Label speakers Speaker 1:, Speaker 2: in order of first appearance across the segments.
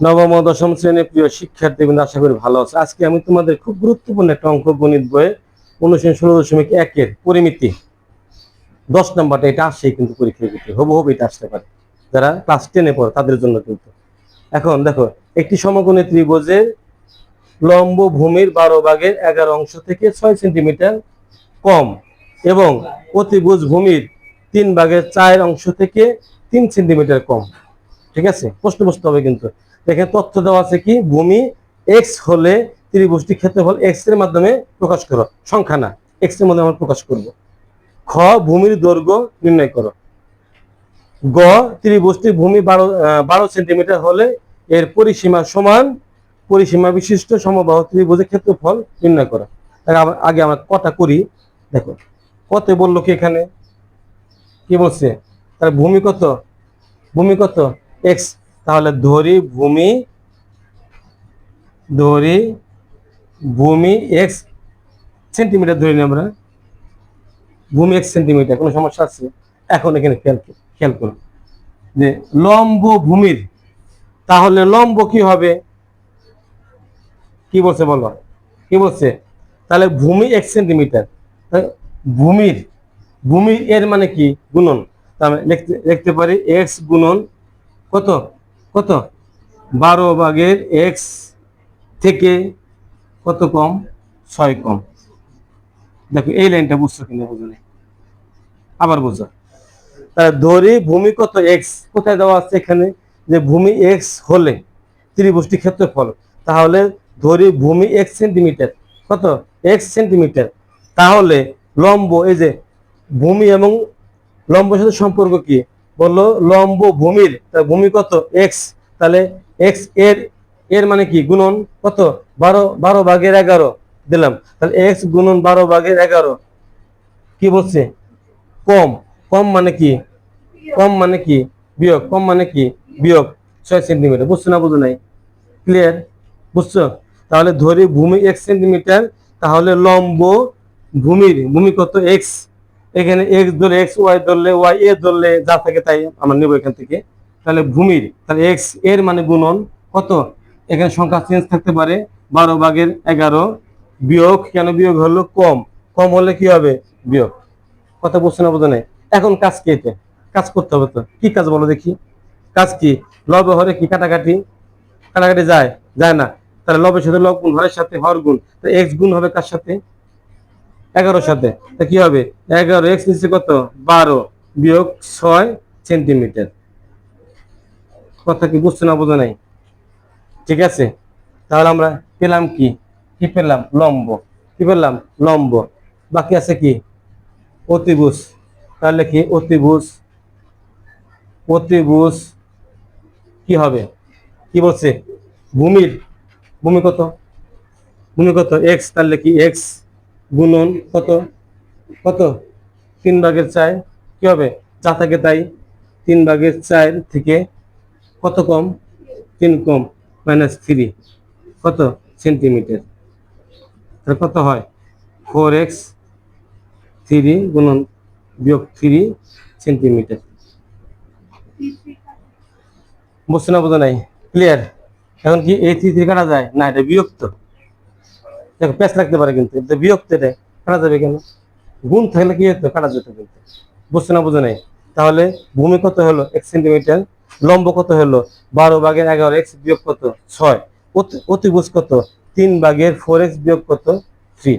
Speaker 1: নবম দশম শ্রেণির প্রিয় শিক্ষার্থী আশা করি ভালো আছে। আজকে আমি তোমাদের খুব গুরুত্বপূর্ণ একটা অঙ্ক গণিত বইয়ে অনুশীলন ষোলো দশমিক একের পরিমিতি। দশ নাম্বারটা, এটা আসছেই কিন্তু পরীক্ষায় কিন্তু হবু হবু এটা আসতে পারে। যারা ক্লাস টেনে পড়ে, তাদের জন্য কিন্তু। এখন দেখো, একটি সমকোণী ত্রিভুজের লম্ব ভূমির বারো ভাগের এগারো অংশ থেকে ছয় সেন্টিমিটার কম এবং অতিভুজ ভূমির তিন ভাগের চার অংশ থেকে তিন সেন্টিমিটার কম। ঠিক আছে? প্রশ্ন বুঝতে হবে কিন্তু। এখানে তথ্য দেওয়া আছে কি? ভূমি এক্স হলে ত্রিভুজটি ক্ষেত্রফল এক্সের মাধ্যমে প্রকাশ করো। সংখ্যা না। এক্সের মধ্যে আমরা প্রকাশ করব। খ, ভূমির দৈর্ঘ্য নির্ণয় করো। গ, ত্রিভুজটি ভূমি বারো বারো সেন্টিমিটার হলে এর পরিসীমা সমান পরিসীমা বিশিষ্ট সমবাহু ত্রিভুজের ক্ষেত্রফল নির্ণয় করো। আগে আমরা কটা করি। দেখো কত বলল কি এখানে? কি বলছে? তাহলে ভূমি কত? ভূমি কত? এক্স, তাহলে ধরি ভূমি ধরি ভূমি এক্স সেন্টিমিটার ধরি আমরা। ভূমি এক্স সেন্টিমিটার, কোনো সমস্যা আছে? এখন এখানে খেয়াল খেয়াল করুন যে লম্ব ভূমির, তাহলে লম্ব কি হবে? কি বলছে বলো? কি বলছে? তাহলে ভূমি এক সেন্টিমিটার ভূমির ভূমির এর মানে কি? গুণন। লিখতে লিখতে পারি এক্স গুণন কত? কত? বারো ভাগের এক্স থেকে কত কম? ছয় কম। দেখো, এই লাইনটা বুঝছ কিনা বুঝো আবার বুঝো। তাহলে ধরি ভূমি কত এক্স কোথায় দেওয়া আছে এখানে? যে ভূমি এক্স হলে ত্রিভুজটি ক্ষেত্রফল। তাহলে ধরি ভূমি এক সেন্টিমিটার কত? এক্স সেন্টিমিটার তাহলে লম্ব, এই যে ভূমি এবং লম্বের সাথে সম্পর্ক কি? বলল লম্ব ভূমির তা ভূমি কত? এক্স তাহলে এক্সের এর মানে কি? গুণন কত? বারো বারো ভাগের এগারো, দিলাম। তাহলে এক্স গুণন বারো ভাগের এগারো, কি বলছে? কম। কম মানে কি? কম মানে কি? বিয়োগ। কম মানে কি? বিয়োগ। ছয় সেন্টিমিটার বুঝছ না বুঝো নাই? ক্লিয়ার বুঝছ? তাহলে ধরি ভূমি এক সেন্টিমিটার তাহলে লম্ব ভূমির ভূমি কত? এক্স এখানে এক্স ধরলে এক্স, ওয়াই ধরলে ওয়াই, এ ধরলে যা থাকে তাই আমরা নেব এখান থেকে। তাহলে ভূমির, তাহলে এক্সের মানে গুণন কত? এখানে সংখ্যা চেঞ্জ থাকতে পারে বারো ভাগের এগারো বিয়োগ, কেন বিয়োগ হলো কম? কম হলে কি হবে? বিয়োগ। কথা বুঝছে না বোঝা এখন কাজ কি এতে কাজ করতে হবে তো। কি কাজ বলো দেখি? কাজ কি? লব হরে কি? কাটাকাটি। কাটাকাটি যায়? যায় না। তাহলে লবের সাথে লব গুণ, হরের সাথে হর গুণ। এক্স গুণ হবে কার সাথে? এগারোর সাথে। তা কি হবে? এগারো এক্স নিচে কত? বারো বিয়োগ ছয় সেন্টিমিটার। কথা কি বুঝছ না বোঝা নাই? ঠিক আছে? তাহলে আমরা পেলাম কি? কি পেলাম? লম্ব। কি পেলাম? লম্ব। বাকি আছে কি? অতিভুজ। তাহলে কি অতিভুজ? অতিভুজ কি হবে? কি বলছে? ভূমির। ভূমি কত? ভূমি কত? এক্স। তাহলে কি এক্স? গুণন কত? কত? তিন ভাগের চার, কি হবে? যা থাকে তাই। তিন ভাগের চার থেকে কত কম? তিন কম মাইনাস থ্রি কত? সেন্টিমিটার তাহলে কত হয়? ফোর এক্স থ্রি গুণন বিয়োগ থ্রি সেন্টিমিটার বুঝছে না, বোঝা নাই? ক্লিয়ার এখন কি এই থ্রি থ্রি কাটা যায়? না, এটা বিরক্ত দেখো, প্যাচ লাগতে পারে কিন্তু বিরক্ত এটা কাটা যাবে কেন? গুণ থাকলে কি হতো? কাটা যেত কিন্তু। বুঝছে না, বোঝা নাই? তাহলে ভূমি কত হলো? এক সেন্টিমিটার। লম্ব কত হলো? বারো ভাগের এগারো, এক্স বিয়োগ কত? ছয়। অতি- অতিভুজ কত? তিন ভাগের ফোর এক্স বিয়োগ কত? থ্রি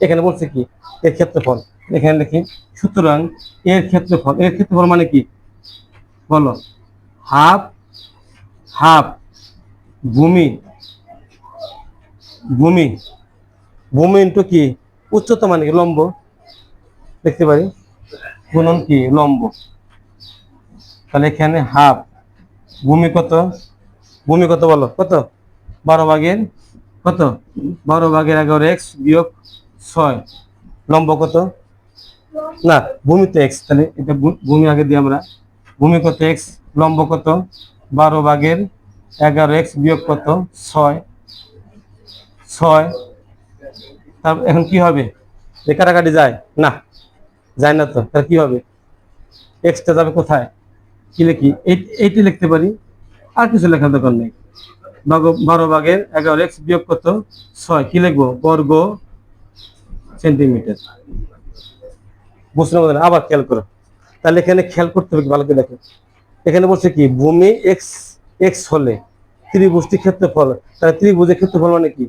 Speaker 1: এখানে বলছে কি? এর ক্ষেত্রফল। এখানে দেখি, সুতরাং এর ক্ষেত্রফল এর ক্ষেত্রফল মানে কি? বলো। হাফ হাফ, ভূমি ভূমি ভূমি কি? উচ্চতা মানে কি? লম্ব। দেখতে পারি? গুণন কি? লম্ব। তাহলে এখানে হাফ। ভূমি কত? ভূমি কত বলো? কত? বারো ভাগের কত? বারো ভাগের এগারো এক্স বিয়োগ ছয়। লম্ব কত? না, ভূমি তো এক্স। তাহলে এটা ভূমি আগে দিই আমরা। ভূমি কত এক্স? লম্ব কত? বারো ভাগের এগারো এক্স বিয়োগ কত? ছয়। ছয় এখন কি হবে? এ কাটাকাটি যায়? না যায় না তো। কি হবে? এক্সটা যাবে কোথায়? কি লিখি? এইটি লিখতে পারি। আর কিছু লেখার দরকার নেই। বারো ভাগের এগারো এক্স বিয়োগ কত? ছয়। কি লিখব? বর্গ সেন্টিমিটার। পারবেন আবার খেয়াল করো। তাহলে এখানে খেয়াল করতে হবে ভালো করে দেখো। এখানে বলছে কি? ভূমি এক্স এক্স হলে ত্রিভুজটি ক্ষেত্রফল। তাহলে ত্রিভুজের ক্ষেত্রফল মানে কি?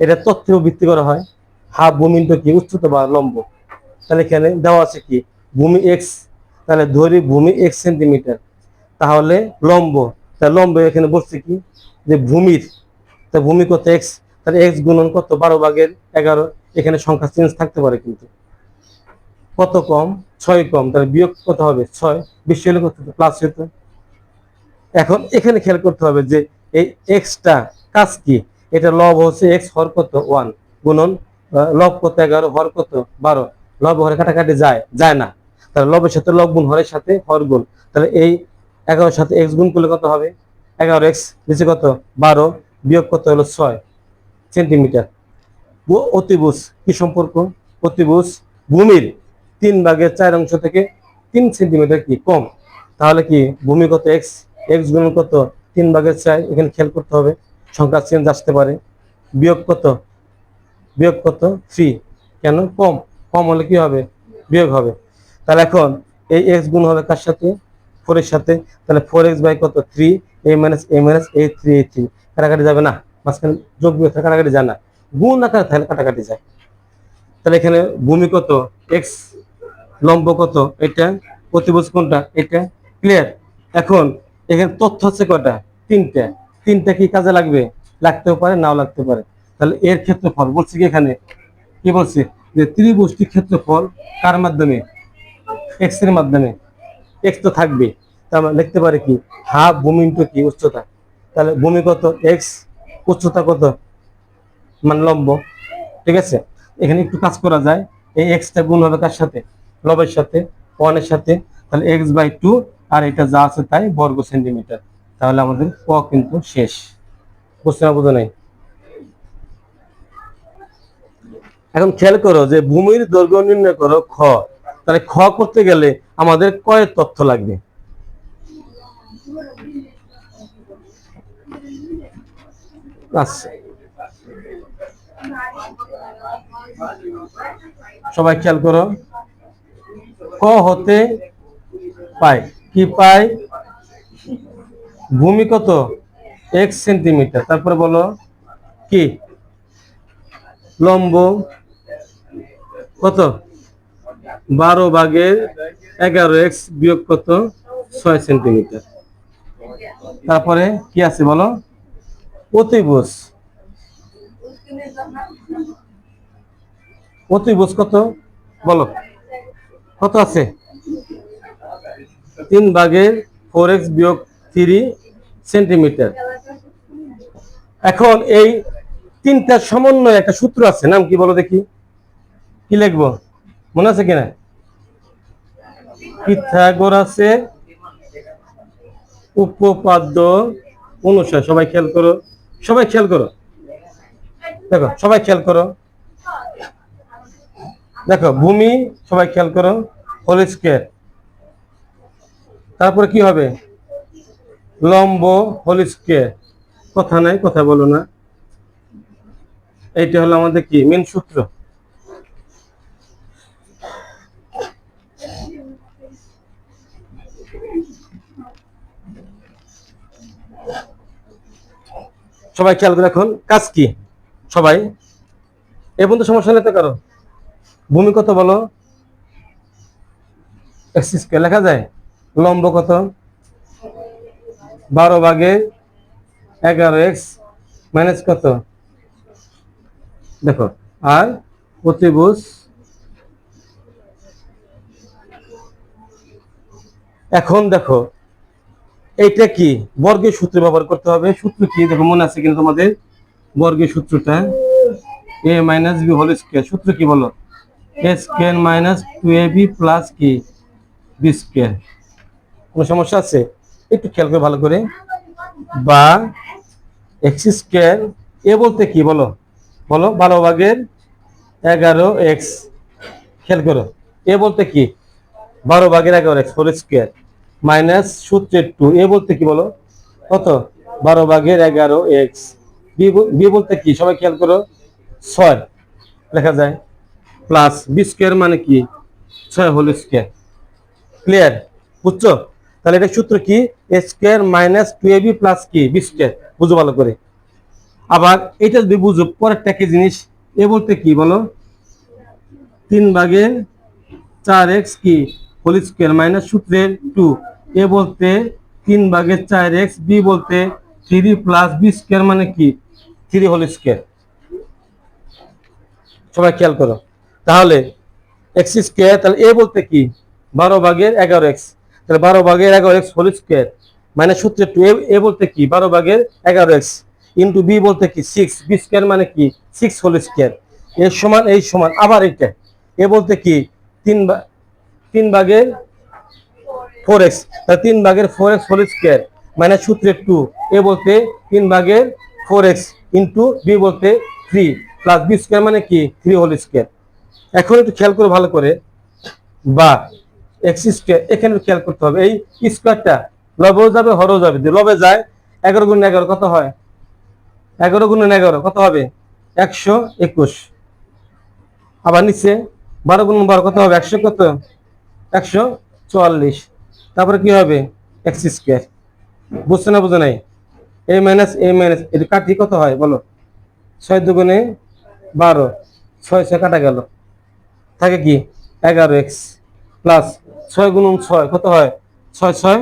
Speaker 1: এটা তথ্যেও ভিত্তি করা হয়। হাফ ভূমি ইন্টু কি উচ্চতা বা লম্ব। তাহলে এখানে দেওয়া আছে কি? ভূমি এক্স তাহলে ধরি ভূমি এক্স সেন্টিমিটার তাহলে লম্ব। তাহলে লম্ব এখানে বলছে কি? যে ভূমির। তা ভূমি কত এক্স তাহলে এক্স গুণন কত? বারো ভাগের এগারো। এখানে সংখ্যা চেঞ্জ থাকতে পারে কিন্তু। কত কম? ছয় কম। তাহলে বিয়োগ কত হবে? ছয়। বেশি হলে কত প্লাস হতো। এখন এখানে খেয়াল করতে হবে যে এই এক্সটা কাজ কি? এটা লব হচ্ছে এক্স হর কত ওয়ান গুণন লব কত এগারো, হর কত বারো। লব হরে কাটাকাটি যায় যায় না। তাহলে লবের সাথে লব গুণ, হরের সাথে হর গুণ। তাহলে এই এগারোর সাথে এক্স গুণ করলে কত হবে? এগারো এক্স নিচে কত? বারো। বিয়োগ কত হলো ছয় সেন্টিমিটার। অতিভুজ কি সম্পর্ক? অতিভুজ ভূমির তিন ভাগের চার অংশ থেকে তিন সেন্টিমিটার কি? কম। তাহলে কি ভূমি কত এক্স এক্স গুণ কত? তিন ভাগের চার। এখানে খেয়াল করতে হবে। সংখ্যা চেঞ্জ আসতে পারে। বিয়োগ কত? বিয়োগ কত? থ্রি কেন? কম। কম হলে কি হবে? বিয়োগ হবে। তাহলে এখন এই এক্স গুণ হবে কার সাথে? ফোর এর সাথে। তাহলে ফোর এক্স বাই কত? Three a minus a minus a three a three কাটাকাটি যাবে না। মাঝখানে যোগ বিয়োগ কাটাকাটি যায় না। গুণ না আকারে তাহলে কাটাকাটি যায়। তাহলে এখানে ভূমি কত? এক্স লম্ব কত? এটা প্রতিভুজ কোনটা? এটা ক্লিয়ার এখন এখানে তথ্য আছে কটা তিনটা। তিনটা কি কাজে লাগবে? লাগতেও পারে, নাও লাগতে পারে। তাহলে এর ক্ষেত্রফল, বলছি কি এখানে? কি বলছে? যে ত্রিভুজটির ক্ষেত্রফল কার মাধ্যমে? এক্সের মাধ্যমে। এক্স তো থাকবে। তার মানে লিখতে পারে কি? হাফ ভূমি ইন্টু কি? উচ্চতা। তাহলে ভূমি কত? এক্স উচ্চতা কত? মানে লম্ব। ঠিক আছে? এখানে একটু কাজ করা যায়। এই এক্সটা গুণ হবে কার সাথে? লবের সাথে, ওয়ানের সাথে। তাহলে এক্স বাই টু আর এটা যা আছে তাই বর্গ সেন্টিমিটার তাহলে আমাদের ক কিন্তু শেষ। বুঝতে না বোঝা নাই। এখন খেয়াল করো যে ভূমির দৈর্ঘ্য নির্ণয় করো খ। তাহলে খ করতে গেলে আমাদের কয়ের তথ্য লাগবে। সবাই খেয়াল করো। ক হতে পায়। কি পাই ভূমি কত? এক সেন্টিমিটার। তারপরে বলো, কি? লম্ব কত? বারো ভাগের এগারো, এক্স বিয়োগ কত? ছয় সেন্টিমিটার। তারপরে কি আছে বলো? অতিভুজ। অতিভুজ কত? বলো। কত আছে? তিন ভাগের ফোর এক্স বিয়োগ থ্রি সেন্টিমিটার। এখন এই তিনটা সমন্বয় একটা সূত্র আছে, নাম কি বলো দেখি? কি লিখব? মনে আছে কিনা? পিথাগোরাসের উপপাদ্য অনুসারে, সবাই খেয়াল করো, সবাই খেয়াল করো। দেখো, সবাই খেয়াল করো। দেখো, ভূমি, সবাই খেয়াল করো, হোল স্কোয়ার। তারপরে কি হবে? লম্ব হোল স্কোয়ার কথা নাই, কথা বলো না। এইটা হলো আমাদের কি? মেন সূত্র? সবাই খেয়াল করে এখন কাজ কি? সবাই? এ পর্যন্ত সমস্যা নেই তো কারও? ভূমি কত বলো? লেখা যায়? লম্ব কত? বারো ভাগে এগারো এক্স মাইনাস কত? দেখো, আর প্রতিভুজ এখন দেখো, এইটা কি? বর্গের সূত্র ব্যবহার করতে হবে। সূত্র কি? দেখো, মনে আছে কিন্তু তোমাদের? বর্গের সূত্রটা। A minus b whole square সূত্র কি বলো? A square minus two a b plus কি? বি স্কোয়ার কোনো সমস্যা আছে? একটু খেয়াল করে ভালো করে। বা এক্স স্কোয়ার, এ বলতে কি বলো? বলো, বারো ভাগের এগারো এক্স। খেয়াল করো, এ বলতে কি? বারো ভাগের এগারো এক্স হোল স্কোয়ার মাইনাস সূত্রের টু, এ বলতে কি বলো? কত? বারো ভাগের এগারো এক্স। বি বলতে কি? সবাই খেয়াল করো, ছয়। লেখা যায়। প্লাস বি স্কোয়ার মানে কি? ছয় হোল স্কোয়ার। ক্লিয়ার? বুঝছ? তাহলে এটা সূত্র কি? A square minus two a plus কি? বি স্কোয়ার বুঝো ভালো করে। আবার এটা যদি বুঝো, পরেরটা কি জিনিস? এ বলতে কি বলো? তিন ভাগের চার এক্স কি? হোল স্কোয়ার মাইনাস সূত্রের টু এ বলতে তিন ভাগের চার এক্স বি বলতে থ্রি প্লাস বি স্কোয়ার মানে কি? থ্রি হোল স্কোয়ার সবাই খেয়াল করো। তাহলে এক্স স্কোয়ার তাহলে এ বলতে কি? বারো ভাগের এগারো এক্স তাহলে বারো ভাগের এগারো এক্স হোল স্কোয়ার মানে সূত্রে টু এ বলতে কি? বারো ভাগের এগারো এক্স ইন্টু বি বলতে কি? সিক্স বি স্কোয়ার মানে কি? সিক্স হোল স্কোয়ার এর সমান, এই সমান, আবার এটা এ বলতে কি? তিন তিন ভাগের ফোর এক্স তাহলে তিন ভাগের ফোর এক্স হোল স্কোয়ার মানে সূত্রে টু এ বলতে তিন ভাগের ফোর এক্স ইন্টু বি বলতে থ্রি প্লাস বি স্কোয়ার মানে কি? থ্রি হোল স্কোয়ার এখন একটু খেয়াল করে ভালো করে। বা এক্স স্কোয়ার এখানে খেয়াল করতে হবে। এই স্কোয়ারটা লবেও যাবে, হরেও যাবে। যদি লবে যায়, এগারো গুণ এগারো কত হয়? এগারো গুণ এগারো কত হবে? একশো একুশ। আবার নিচে বারো গুণ বারো কত হবে? একশো কত? একশো চুয়াল্লিশ। তারপরে কি হবে? এক্স স্কোয়ার বুঝছে না বুঝে নাই? এ মাইনাস এ মাইনাস এটা কাটি কত হয়? বলো। ছয় দুগুণে বারো। ছয় ছয় কাটা গেল। থাকে কি? এগারো এক্স প্লাস ছয় গুণ ছয়, কত হয়? ছয় ছয়,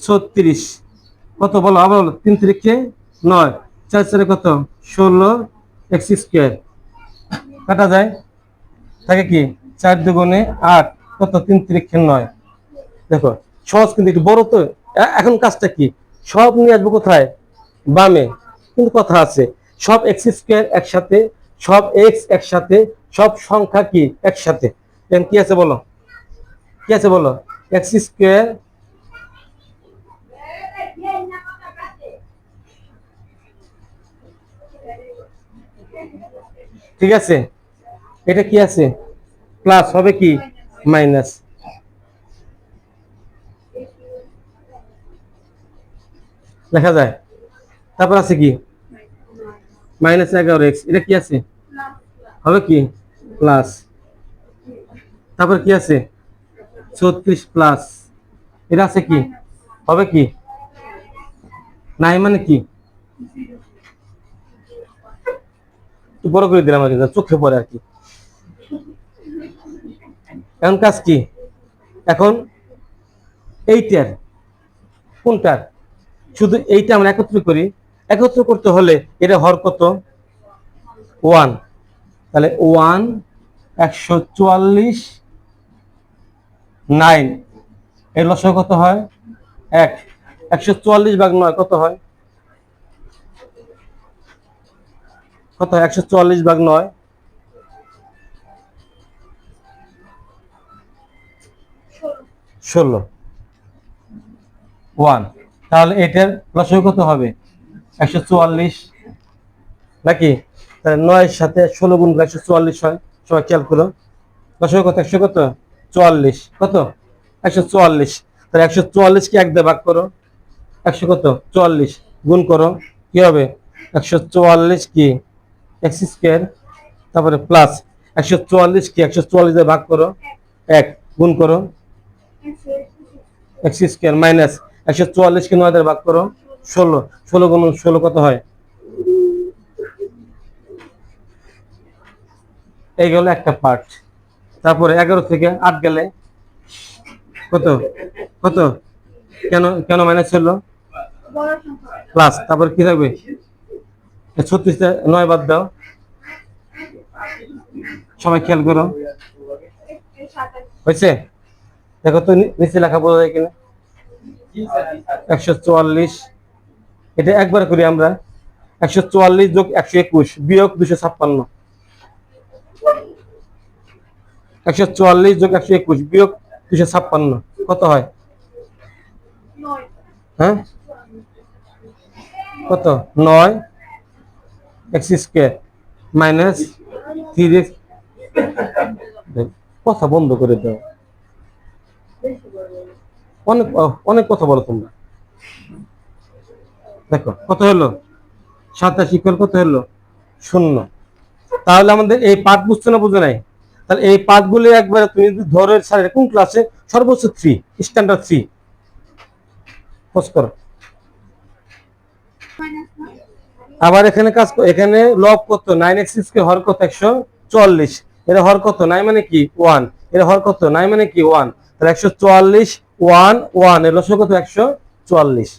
Speaker 1: ছত্রিশ। কত বলো? আবার বলো, তিন তিরিখে নয়। চার চারে কত? ষোলো, এক্স স্কোয়ার। কাটা যায়? থাকে কি? চার দুগুণে আট, কত? তিন তিরিখে নয়। দেখো, সহজ কিন্তু একটু বড় তো। এখন কাজটা কি? সব নিয়ে আসব কোথায়? বামে। কিন্তু কথা আছে, সব এক্স স্কোয়ার একসাথে, সব এক্স একসাথে, সব সংখ্যা কি? একসাথে। কি আছে বলো? কি আছে বলো? এক্স স্কোয়ার ঠিক আছে? এটা কি আছে? প্লাস হবে কি? মাইনাস লেখা যায়। তারপর আছে কি? মাইনাস এগারো এক্স এটা কি আছে? হবে কি? প্লাস তারপর কি আছে? ছত্রিশ প্লাস এটা আছে কি? হবে কি? নাই মানে কি? বড় করে দিলাম আর কি, চোখে পড়ে আর কি। এখন কাজ কি? এখন এইটার কোনটার? শুধু এইটা আমরা একত্র করি। একত্র করতে হলে এটা হর কত? ওয়ান তাহলে ওয়ান একশো চুয়াল্লিশ নাইন। এর লসক কত হয়? এক। একশো চুয়াল্লিশ ভাগ নয়, কত হয়? কত হয়? একশো চুয়াল্লিশ ভাগ নয়। ষোলো। ওয়ান। তাহলে এটার লসক কত হবে? একশো চুয়াল্লিশ। নাকি? নয়ের সাথে ষোলো গুণ একশো চুয়াল্লিশ হয়। সবাই খেয়াল করো। লসক কত? একশো কত? চুয়াল্লিশ। কত? একশো চুয়াল্লিশ। তাহলে একশো চুয়াল্লিশকে এক দিয়ে ভাগ করো। একশো কত? চুয়াল্লিশ। গুণ করো। কি হবে? একশো চুয়াল্লিশ কি? X square. তারপরে প্লাস। একশো চুয়াল্লিশ কি? একশো চুয়াল্লিশ দিয়ে ভাগ করো। এক। গুণ করো। X square minus. একশো চুয়াল্লিশকে নয় দিয়ে ভাগ করো। ষোলো। ষোলো গুণ ষোলো কত হয়? এই গেল একটা পার্ট তারপরে এগারো থেকে আট গেলে কত? কত? কেন কেন মাইনাস হলো? প্লাস তারপর কি থাকবে? ছত্রিশটা নয় বাদ দাও। সবাই খেয়াল করো। হয়েছে? দেখো তো নিচে লেখা বোঝা যায় কিনা? একশো চুয়াল্লিশ। এটা একবার করি আমরা। একশো চুয়াল্লিশ যোগ একশো একুশ, বিয়োগ দুশো ছাপ্পান্ন। একশো চুয়াল্লিশ যোগ একশো একুশ বিয়োগ দুশো ছাপ্পান্ন। কত হয়? হ্যাঁ? কত? নয়। X square minus three x. কথা বন্ধ করে দাও। অনেক অনেক কথা বলো তোমরা। দেখো, কত হলো? সাতাশ ইকুয়াল কত হলো? শূন্য। তাহলে আমাদের এই পাঠ বুঝতে না বুঝে নাই? তাহলে এই পাঠগুলি একবার তুমি যদি ধরে স্যারের কোন ক্লাসে সর্বোচ্চ থ্রি স্ট্যান্ডার্ড থ্রি খোঁজ করো। আবার এখানে কাজ এখানে লব কত? নাইন এক্সিস কে হর কত? একশো চুয়াল্লিশ। এর হর কত? নাই মানে কি? ওয়ানের হর কত? নাই মানে কি? ওয়ান তাহলে একশো চুয়াল্লিশ ওয়ান ওয়ানের লসক কত? একশো চুয়াল্লিশ।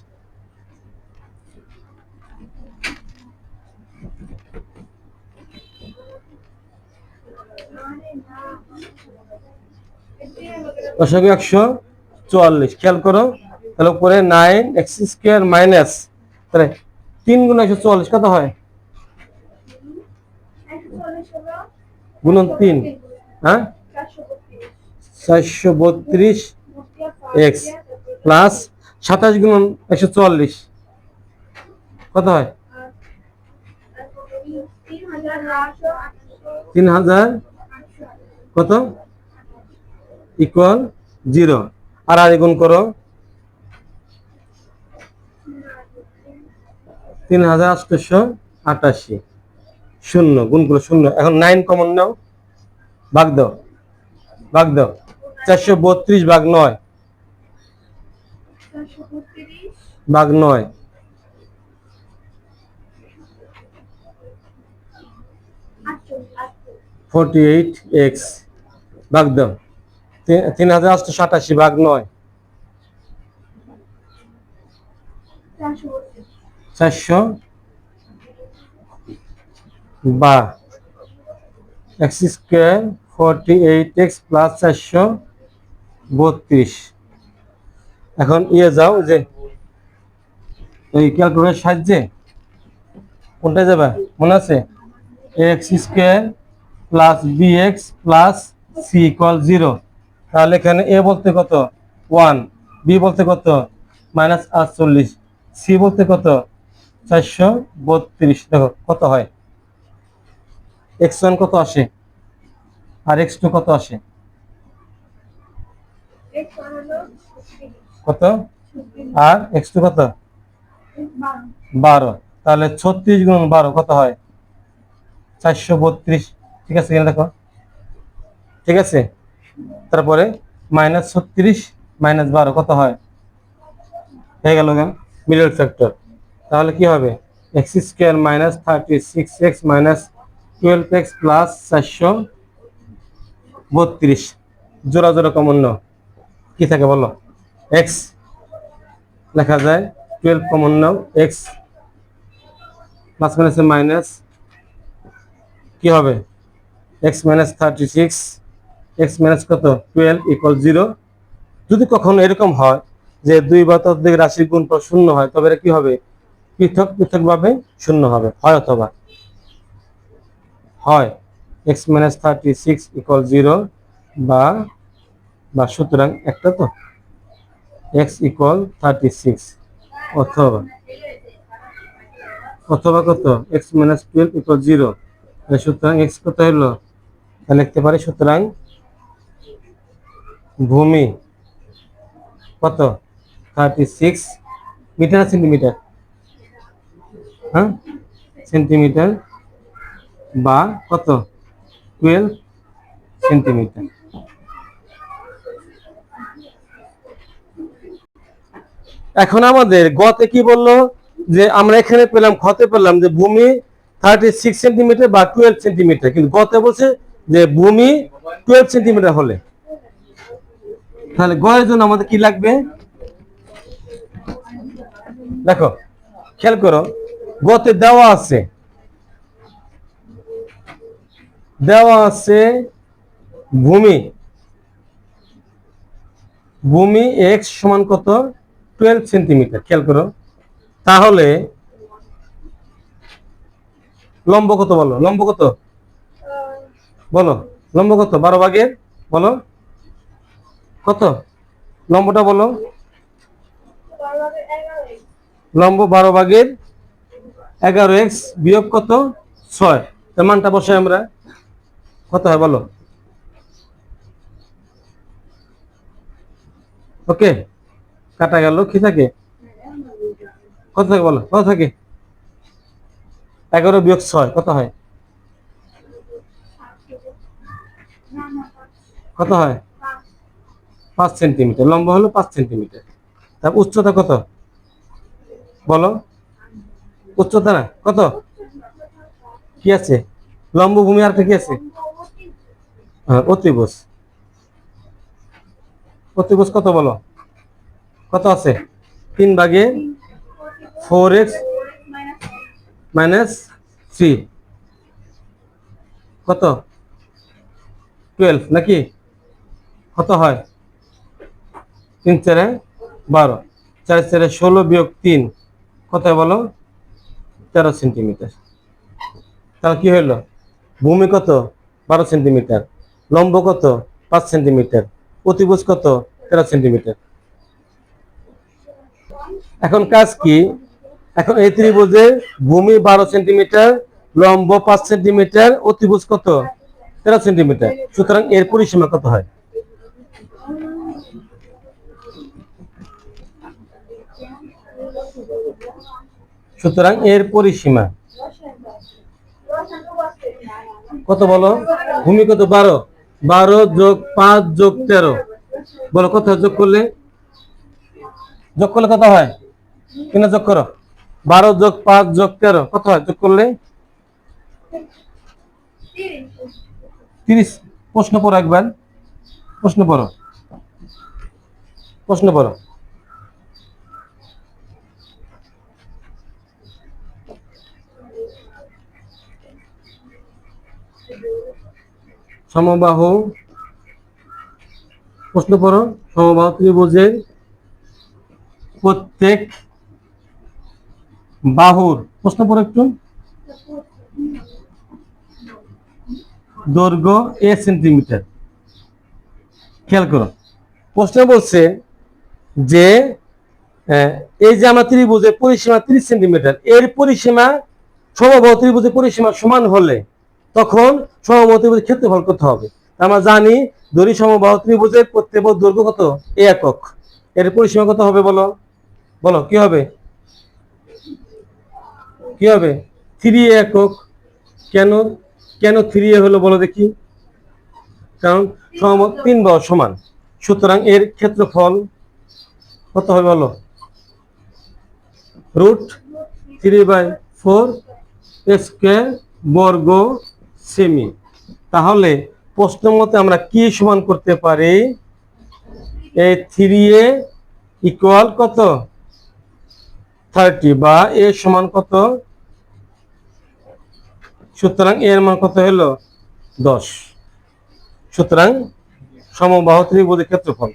Speaker 1: লসক একশো চুয়াল্লিশ। খেয়াল করো, তাহলে উপরে নাইন এক্স স্কোয়ার মাইনাস তাহলে তিন গুণ একশো চুয়াল্লিশ কত হয়? গুণন তিন হ্যাঁ? চারশো বত্রিশ এক্স প্লাস সাতাশ গুণন একশো চুয়াল্লিশ, কত হয়? তিন হাজার কত? ইকুয়াল জিরো আর আড়াই গুণ করো। তিন হাজার আটশোশো আটাশি। শূন্য, গুণ করো শূন্য। এখন নাইন কমন নাও। ভাগ দাও। ভাগ দাও। চারশো বত্রিশ ভাগ নয়। ভাগ নয়। ফোরটি এইট এক্স ভাগ দাও। তিন হাজার আটশো সাতাশি ভাগ নয়। চারশো বা x square forty eight x plus চারশো বত্রিশ। এখন ইয়ে যাও যে, এই ক্যালকুলেটার সাহায্যে কোনটা যাবে? মনে আছে? X square plus b x plus c equal zero. তাহলে এখানে এ বলতে কত? ওয়ান। বি বলতে কত? মাইনাস আটচল্লিশ। সি বলতে কত? চারশো বত্রিশ। দেখো, কত হয়? এক্স ওয়ান কত আসে? আর এক্স টু কত আসে? কত? আর এক্স টু কত? বারো। তাহলে ছত্রিশ গুণ বারো কত হয়? চারশো বত্রিশ। ঠিক আছে দেখো? ঠিক আছে? তারপরে মাইনাস ছত্রিশ, মাইনাস বারো, কত হয়? হয়ে গেল মিডল ফ্যাক্টর। তাহলে কি হবে? X square minus thirty six x minus twelve x plus চারশো বত্রিশ। জোড়া জোড়া কমন নাও কি থাকে বলো? এক্স লেখা যায় টুয়েলভ কমন নাও এক্স প্লাস মাইনাস কি হবে? X minus thirty six x minus কত? টুয়েলভ ইকুয়াল জিরো যদি কখনো এরকম হয় যে দুই বা ততোধিক রাশির গুণফল শূন্য হয়, তবে এটা কি হবে? পৃথক পৃথকভাবে শূন্য হবে। হয় অথবা? হয়। X minus thirty six equal zero বা বা সুতরাং একটা তো? এক্স ইকুয়াল থার্টি সিক্স অথবা? অথবা কত? X minus twelve equal zero সুতরাং এক্স কত হলো? লিখতে পারি সুতরাং ভূমি কত? থার্টি সিক্স মিটার সেন্টিমিটার হ্যাঁ? সেন্টিমিটার বা কত? টুয়েলভ সেন্টিমিটার এখন আমাদের গতে কি বলল? যে আমরা এখানে পেলাম খতে পেলাম যে ভূমি থার্টি সিক্স সেন্টিমিটার বা টুয়েলভ সেন্টিমিটার কিন্তু গতে বলছে যে ভূমি টুয়েলভ সেন্টিমিটার হলে। তাহলে গয়ের জন্য আমাদের কি লাগবে? দেখো, খেয়াল করো, গতে দেওয়া আছে। দেওয়া আছে ভূমি। ভূমি এক্স সমান কত? টুয়েলভ সেন্টিমিটার খেয়াল করো। তাহলে, লম্ব কত বলো? লম্ব কত? বলো, লম্ব কত? বারো ভাগের? বলো। কত? লম্বটা বলো। লম্ব বারো ভাগের এগারো এক্স বিয়োগ কত? ছয়। তার মানটা বসাই আমরা। কত হয় বলো। ওকে, কাটা গেল। কি থাকে? কত থাকে বলো? কত থাকে? এগারো বিয়োগ ছয়, কত হয়? কত হয়? পাঁচ সেন্টিমিটার, লম্বা হলো পাঁচ সেন্টিমিটার। তার উচ্চতা কত? বলো। উচ্চতা না, কত? কি আছে? লম্ব ভূমি আর কি আছে? হ্যাঁ অতিভুজ। অতিভুজ কত বলো? কত আছে? তিন ভাগে ফোর এক্স মাইনাস থ্রি। কত? টুয়েলভ নাকি? কত হয়? তিন চারে বারো। চার চারে ষোলো বিয়োগ তিন কত হয় বলো তেরো সেন্টিমিটার। তাহলে কি হইল? ভূমি কত? বারো সেন্টিমিটার। লম্ব কত? পাঁচ সেন্টিমিটার। অতিভুজ কত? তেরো সেন্টিমিটার। এখন কাজ কি? এখন এই ত্রিভুজে ভূমি বারো সেন্টিমিটার, লম্ব পাঁচ সেন্টিমিটার, অতিভুজ কত? তেরো সেন্টিমিটার। সুতরাং এর পরিসীমা কত হয়? সুতরাং এর পরিসীমা। কত বলো? ভূমি কত? বারো। বারো যোগ পাঁচ যোগ তেরো। বলো, কত যোগ করলে? যোগ করলে কত হয়? কিনা যোগ করো। বারো যোগ পাঁচ যোগ তেরো। কত হয়? যোগ করলে? তিরিশ। প্রশ্ন পড়ো একবার। প্রশ্ন পড়ো। প্রশ্ন পড়ো। সমবাহু প্রশ্ন পড়ো সমবাহু ত্রিভুজের প্রত্যেক বাহুর প্রশ্ন পড়ো একটু। দৈর্ঘ্য এ সেন্টিমিটার। খেয়াল করো। প্রশ্ন বলছে যে এই যে আমরা ত্রিভুজের পরিসীমা ত্রিশ সেন্টিমিটার, এর পরিসীমা সমবাহ ত্রিভুজের পরিসীমা সমান হলে তখন সমবাহু ত্রিভুজের ক্ষেত্রফল করতে হবে? আমরা জানি দড়ি সমবাহু ত্রিভুজের প্রত্যেক দৈর্ঘ্য কত? এ একক। এর পরিসীমা কত হবে বলো? বলো, কি হবে? কি হবে? থ্রি এ একক। কেন? কেন থ্রি এ হলো বলো দেখি। কারণ সম তিন বাহু সমান। সুতরাং এর ক্ষেত্রফল কত হবে বলো? Root three by four square বর্গ সেমি। তাহলে প্রশ্ন মতে আমরা কি সমান করতে পারি? এই থ্রি এ ইকুয়াল কত? থার্টি বা এ সমান কত? সুতরাং এর মান কত হলো? দশ। সুতরাং সমবাহু ত্রিভুজের ক্ষেত্রফল।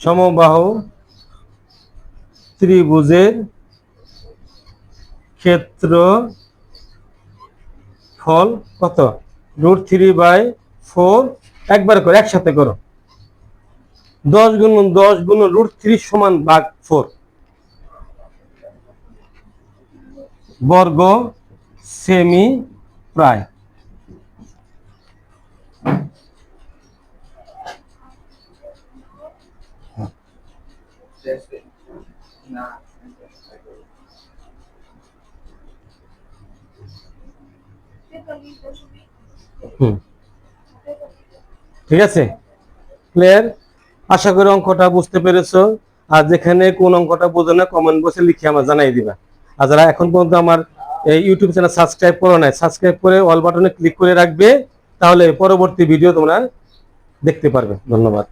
Speaker 1: সমবাহু ত্রিভুজের ক্ষেত্র ফল কত? রুট থ্রি বাই ফোর একবার করো, একসাথে করো। দশ গুণ দশ গুণ রুট থ্রি সমান বাঘ ফোর বর্গ সেমি প্রায় ঠিক আছে? ক্লিয়ার আশা করি অঙ্কটা বুঝতে পেরেছ। আর যেখানে কোন অঙ্কটা বোঝো না কমেন্ট বক্সে লিখে আমার জানাই দিবা। আর যারা এখন পর্যন্ত আমার এই ইউটিউব চ্যানেল সাবস্ক্রাইব করো নাই সাবস্ক্রাইব করে অল বাটনে ক্লিক করে রাখবে, তাহলে পরবর্তী ভিডিও তোমরা দেখতে পারবে। ধন্যবাদ।